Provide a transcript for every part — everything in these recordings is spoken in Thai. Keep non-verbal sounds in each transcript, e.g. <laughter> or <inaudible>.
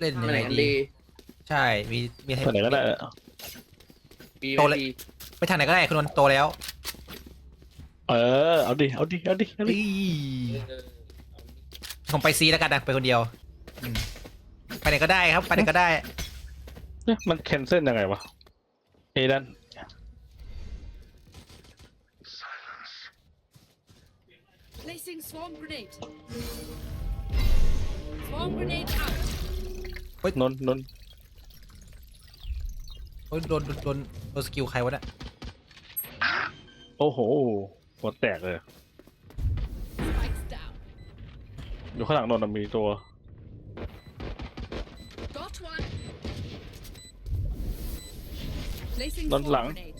เล่นไปยังไหนไงกันดีดีใช่มีมีไปไหนก็ได้เออปีโตเลยปีไปทางไหนก็ได้คุณนนท์โตแล้วเออเอาดิเอาดิเอาดิเอาดิอี้เออผมไปซีแล้วกันนะไปคนเดียวอืมไปไหนก็ได้ครับ ไปไหนก็ได้เนี่ยมันแคนเซิลยังไงวะเอดัน Placing swarm grenade. Swarm grenade out. นนท์นนท์โอ้ยโดนโดนโดนโดนสกิลใครวะเนี่ยโอ้โหหัวแตกเลย Spikes down. อยู่ข้างหลังนนท์นะมีตัว Got one. Placing Nón swarm lẳng. grenade.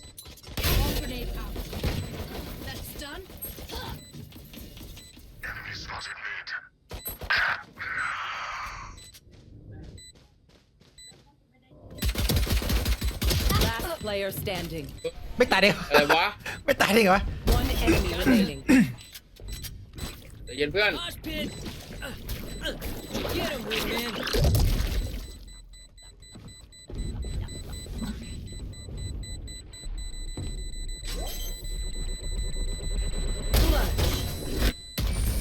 Player standing. ไม่ตายได้อะไรวะไม่ตายได้ไงวะ One enemy remaining. ใจเย็นเพื่อน Mosh pit. Get him, wingman.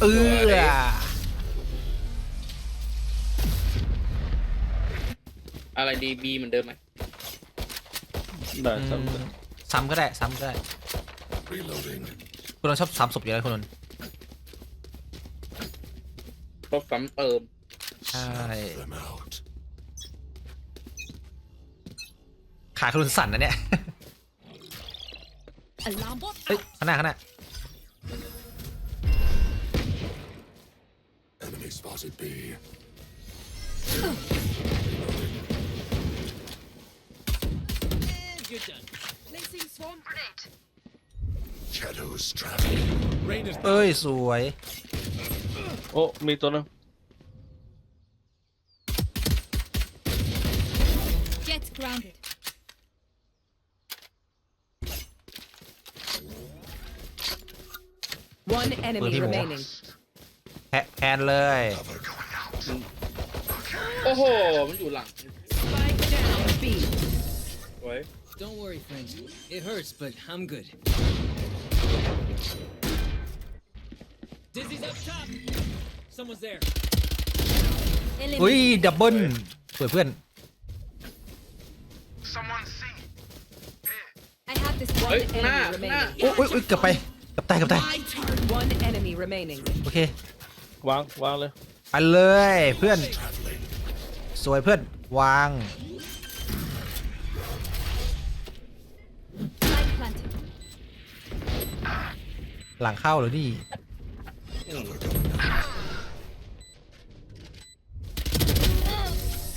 เอออะไรดีบีเหมือนเดิมไหม ได้อืซ้ำมซ้ำก็ได้ซ้ำก็ได้คุณนนท์ชอบซ้ำศพอยู่แล้วคุณนนท์ครบซ้ำเติมใช่ขาคุณนนท์สั่นนะเนี่ย Alarm bot เฮ้ย out. ข้างหน้าข้างหน้า Enemy spotted B. And you're done. Placing swarm grenade. Shadows traveling. เอ้ย สวย โอ้มีตัวนึง Get grounded. One enemy Well, he remaining. แพะแพนเลย Cover going out. โอ้โห มันอยู่หลัง Spike down. B. สวย Don't worry, friend. It hurts, but I'm good. Dizzy's up top. Someone's there. อุ้ย ดับเบิลสวยเพื่อน I have this One เฮ้ยข้างหน้า enemy ข้างหน้า remaining. โอ้ยโอ้ยโอ้ยเกือบไปเกือบตายเกือบตาย One enemy remaining. โอเค วางวางเลย ไปเลยเพื่อน Traveling. สวยเพื่อน วาง หลังเข้าเหรือนี่ Cover going out.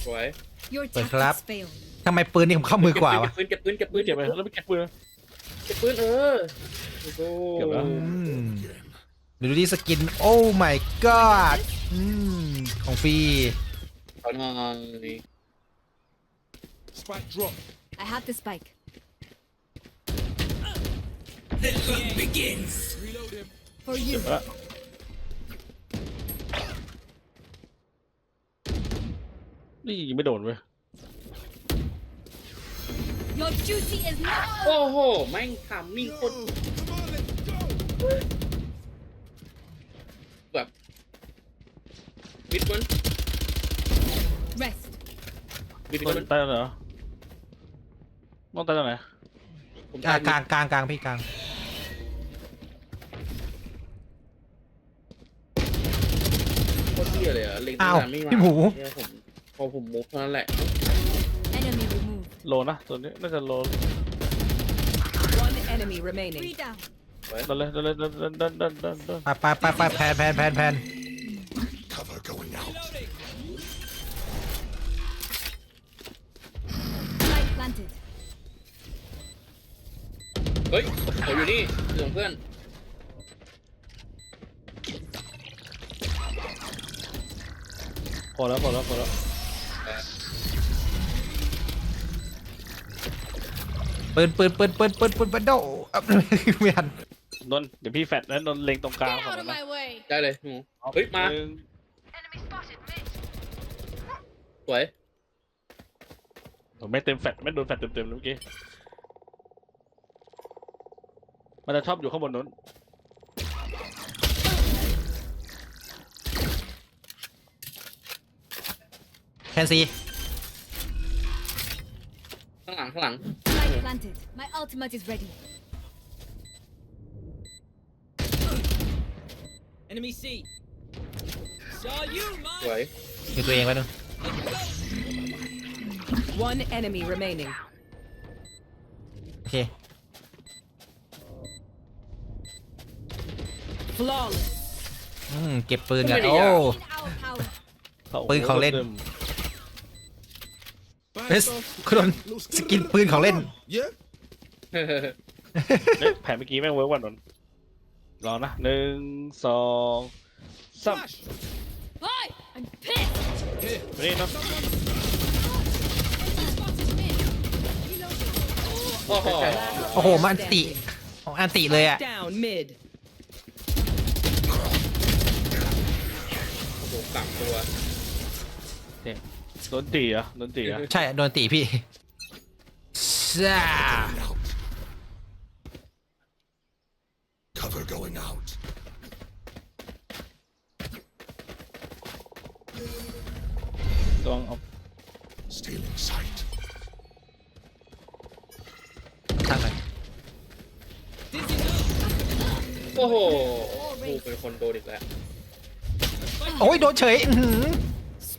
สวย Your Wait, tactics clap. failed. ทำไมปืนนี่ผมเข้ามือกว่าวะเก็บปืนเก็บปืนเก็บปืนเก็บไปแล้วไม่เก็บปืน เก็บปืนเออโอ้โหเก็บแล้ว อืม Again. เดี๋ยวดูดิสกิน โอ้ my god อืมของฟรี ขอหน่อย Spike drop. I have the spike. For you. ละ นี่ยิงไม่โดนเว้ย Your duty is not โอ้โห แม่งทำมิ่งโคตรแบบมิดมัน rest. มิดต้มันนตายแล้วเหรอมองตายตรงไหนผมอ่าตายกลางกลางกลางพี่กลาง โคตรเที่ยเลยอะเล็งอ้าวตั้งนานไม่มาพี่หมู เนี่ยผมพอผมมุกเท่านั้นแหละ Enemy removed. โลนะตัวนี้น่าจะโล One enemy remaining. Three down. ดันเลยดันเลยดันดันดันดันดันดันไปไปไปไปแพนแพนแพนแพน Cover going out. Light planted. เฮ้ยเขาอยู่นี่อยู่กับเพื่อน อแล้วพอแล้วพอแล้วปืนปืนปืนปืนปืนปืนปืนโดอะไม่ทันนนท์เดี๋ยวพี่แฟดแล้วนนท์เล็งตรงกลาง Get ของ out มั of นนะ my way. ได้เลยหมูเฮ้ย มาหนึ่งสสวยผมไม่เต็มแฟตไม่โดนแฟตเต็มๆเลยเมื่อกี้ มันจะชอบอยู่ข้างบนนู้นแนซี ข้างหลังข้างหลัง Spike planted. My ultimate is ready. Enemy C. Saw you, สวย mine. อยู่ตัวเองไว้นึง One enemy remaining. โอเค Flawless. อืมเก็บปืนกัน ไม่ได้ โอ้ ยาก In our power. ปืนของเล่น ต็ม <laughs> เอสคุณโดนสกินปืนของเล่น Yeah? เอ๊ะแผนเมื่อกี้แม่งเวิร์กวันนนรอนะหนึ่งสองสาม Hi! I'm pissed! ไปนี่เนาะ Spotted mid. โอ้โหโอ้โห มันอันติของอันติเลยอะ Down mid. โอ้โหสามตัว โดนตีเหรอะโดนตีเหรอะใช่โดนติพี่ซ่า Out. Cover going out. ต้องเอา Stealing sight. ทางไหนโอ้โหกูเป็นคนโดนอีกแล้ว โอ้ยโดนเฉยอื้อหือ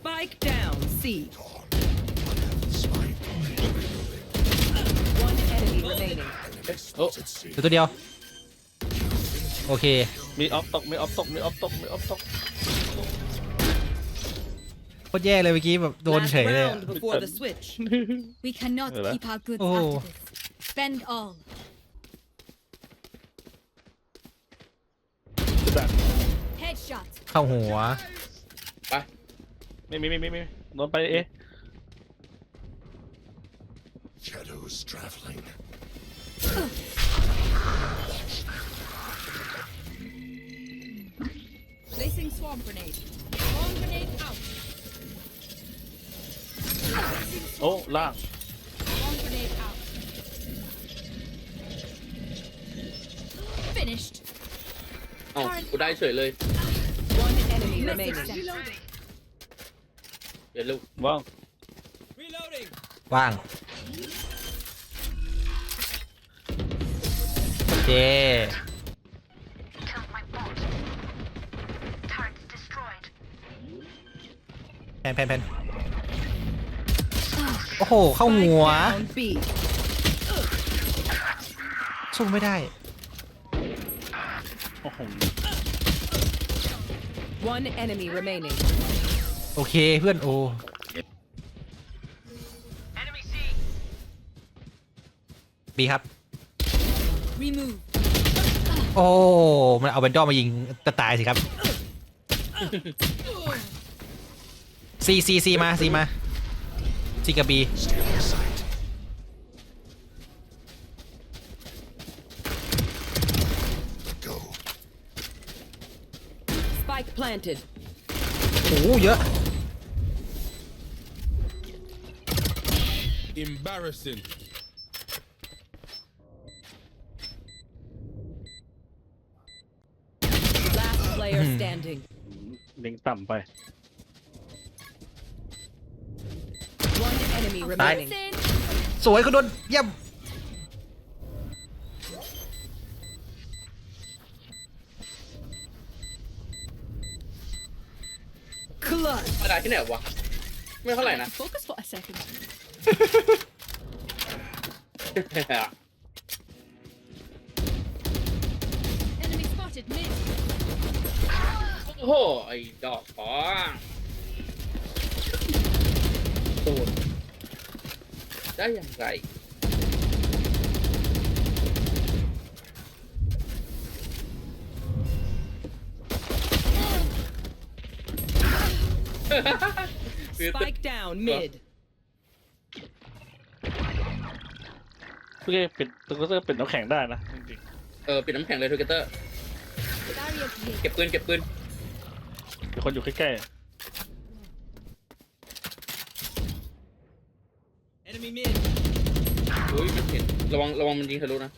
Spike down C. Gone. Spike. One enemy remaining. Spotted C. อยู่ตัวเดียว โอเค มีออฟตกมีออฟตกมีออฟตกมีออฟตกโคตรแย่เลยเมื่อกี้แบบโดน Last เฉยเลยอะ round before the switch. We cannot Hello? keep our goods Oh. after this. Spend all. แบบ Headshot. เข้าหัวไป ไม่มีไม่มีไม่มีโดนไปเอะ Shadows traveling. Placing swarm grenade. Swarm grenade out. โอ้ล่าง Swarm grenade out. Finished. เอ้ากูได้เฉยเลย One enemy Message remaining. sent. เดี๋ยวลูกว่าง Reloading. ว่างโอเคแพนแพนแพนโอ้โห เข้าหัว Spike down B. สู้ไม่ได้ โอ้โห One enemy remaining. โอเคเพื่อนโอบีครับ Remove. โอ้มันเอาแบนดอมมายิงจะตายสิครับซีซีซีมาซีมาซีกับบี โอ้โหเยอะ Embarrassing. Last player standing. เล็งต่ำไป One enemy remaining. Listen. สวยคุณโดนเยี่ยม Clutch. มาได้ที่ไหนวะ ไม่เท่าไหร่นะ Focus for a second. Enemy spotted mid. โอ้โห ไอ้ดอกขอโดนได้อย่างไร Spike down mid. เพื่อปิดตัวก็จะปิดน้ำแข็งได้นะจริงเออปิดน้ำแข็งเลยทูเกเตอร์ Barrier here. เก็บปืนเก็บปืนๆมีคนอยู่ใกล้ๆ Enemy mid. อุ้ยมันเห็นระวังระวังมันยิงทะลุนะ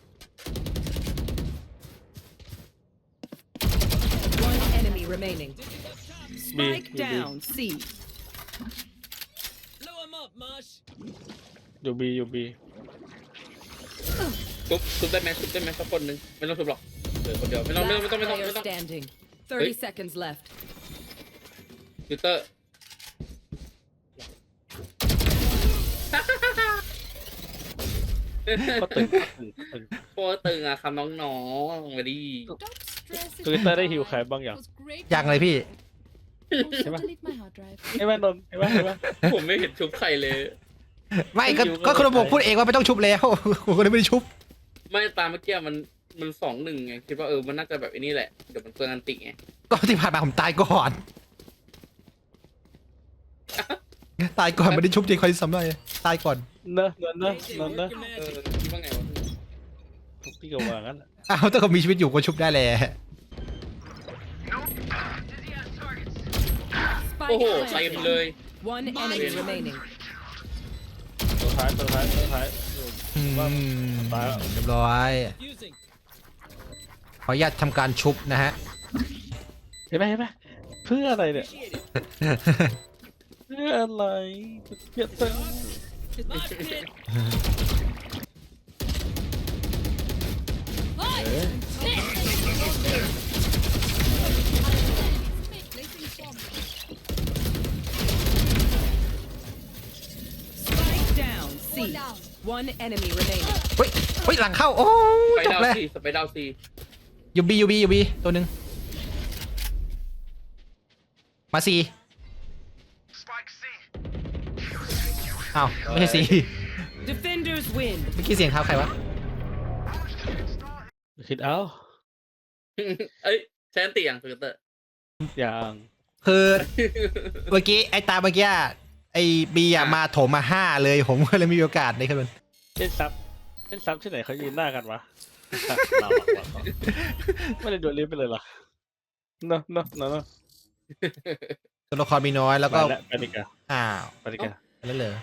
One enemy remaining. B, Spike B, B. down. C. Blow him up, Marsh. อยู่บีอยู่บีทุบทุบได้ไหมทุบได้ไหมสักคนหนึ่งไม่ต้องทุบหรอกเออคนเดียวไม่ต้องไม่ต้องไม่ต้องไม่ต้อง Player ไม่ต้อง standing. Hey. 30 seconds left. ฟิลเตอร์ ก็ตึงก็ตึงก็ตึงโคตรตึงอะคำน้องๆมาดิ Don't stress it. ทวิตเตอร์ได้ฮิวใครบ้างอย่าง It was great. ยังเลยพี่ Also, delete my hard drive. เห็นไหมนนท์เห็นไหมเห็นไหมผมไม่เห็นชุบใครเลย ไม่ก็อยู่ก็ก็คุณไม่บอกไปพูดเองว่าไม่ต้องชุบแล้วผมก็เลยไม่ได้ชุบ ไม่ตามเมื่อกี้มันมันสองหนึ่งไงคิดว่าเออมันน่าจะแบบไอ้นี่แหละเดี๋ยวมันเปลืองอันติไงก็ที่ผ่านมาผมตายก่อน ตายก่อนไม่ได้ชุบจริงคอยซ้ำเลยตายก่อนเนอะเนอะเนอะ AJ, เนอะเนอะ work your เออ magic. คิดว่าไงวะพี่ก็ว่างั้นแหละอ้าวถ้าเขามีชีวิตอยู่ก็ชุบได้แหละ โอ้ Spike โห เต็ม planted. เลย One enemy remaining. ตัวท้ายตัวท้ายตัวท้าย อืมตายแล้ว เรียบร้อย Fusing. ขออนุญาตทำการชุบนะฮะ เห็นไหมเห็นไหมเพื่ออะไรเนี่ย Appreciate it. เพื่ออะไรเพื่อตึง Marsh pit. เอ๊ะ Placing C. down. One enemy remaining. เฮ้ยเฮ้ยหลังเข้า โอ้ไปจบดาวเลยซีสไปดาวซียูบียูบียูบีตัวหนึ่งมาซีอ้าวไม่ใช่ซี Defenders win. เมื่อกี้เสียงเท้าใครวะ คิดเอาเอ้ยแซนติอย่างฟิลเตอร์อย่างคือเมื่อกี้ไอ้ตาเมื่อกี้อะ ไอ้บีอะอะมาโถมมาห้าเลยผมก็เลยไม่มีโอกาสได้ขึ้นมันเล่นซับเล่นซับที่ไหนเขายืนหน้ากันวะเราอะเราอะไม่ได้โดนลิ้นไปเลยเหรอเนอะเนอะเนอะเนอะตัวละครมีน้อยแล้วไปก็แล้วไปดีกว่าอ้าวไปดีกว่าไปแล้วเหรอ